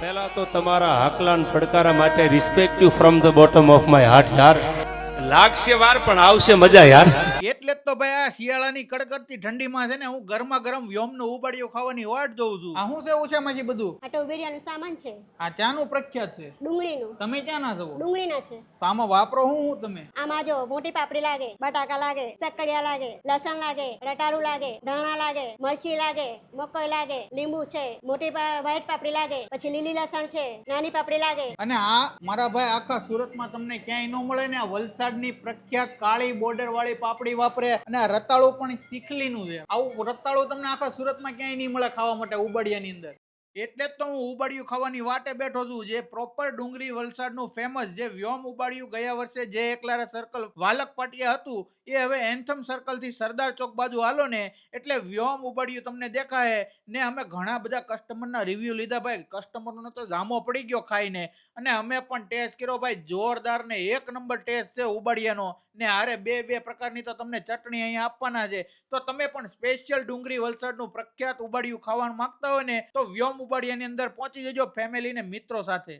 પહેલા તો તમારા હાકલાન ફડકારા માટે respect you from the bottom of my heart યાર. લાગશે વાર પણ આવશે મજા યાર. એટલે જ તો ભાઈ આ શિયાળાની કડકડતી ઠંડીમાં છે ને હું ગરમા ગરમ વ્યોમનો ઉબાડિયો ખાવાની વાટ જોઉં છું. આ શું છે ઓછામાંથી બધું? આ ટોબેરિયાનું સામાન છે. આ ચાનું પ્રખ્યાત છે? ડુંગળીનું. તમે ક્યાં ના છો? ડુંગળીના છે. તો આમાં વાપરો હું હું તમે? આમાં જો મોટી પાપડી લાગે બટાકા લાગે સક્કરિયા લાગે લસણ લાગે રટારું લાગે ધાણા લાગે મરચી લાગે મકોઈ લાગે લીંબુ છે મોટી વ્હાઈટ પાપડી લાગે પછી લીલી લસણ છે નાની પાપડી લાગે. અને આ મારા ભાઈ આખા સુરતમાં તમને ક્યાંય ન મળે ને આ વલસાડની પ્રખ્યાત કાળી બોર્ડર વાળી પાપડી વાપરે અને રતાળું પણ શીખલીનું છે. આવું રતાળું તમને આખા સુરતમાં ક્યાંય નહીં મળે ખાવા માટે ઉબાડિયાની અંદર. એટલે જ તો હું ઉબાડિયું ખાવાની વાટે બેઠો છું. જે પ્રોપર ડુંગળી વલસાડનું ફેમસ જે વ્યોમ ઉબાડિયું ગયા વર્ષે જે એકલારા સર્કલ વાલક પાટિયા હતું, એ હવે એન્થમ સર્કલથી સરદાર ચોક બાજુ હાલો ને, એટલે વ્યોમ ઉબાડિયું તમને દેખાય. ને અમે ઘણા બધા કસ્ટમરના રિવ્યૂ લીધા ભાઈ. કસ્ટમરનો તો જામો પડી ગયો ખાઈને. અને અમે પણ ટેસ્ટ કર્યો ભાઈ. જોરદાર ને એક નંબર ટેસ્ટ છે ઉબાડિયાનો. ને હારે બે બે પ્રકારની તો તમને ચટણી અહીંયા આપવાના છે. તો તમે પણ સ્પેશિયલ ડુંગળી વલસાડનું પ્રખ્યાત ઉબાડિયું ખાવાનું માંગતા હોય ને, તો વ્યોમ ઉબાડિયાની અંદર પહોંચી જજો ફેમિલી ને મિત્રો સાથે.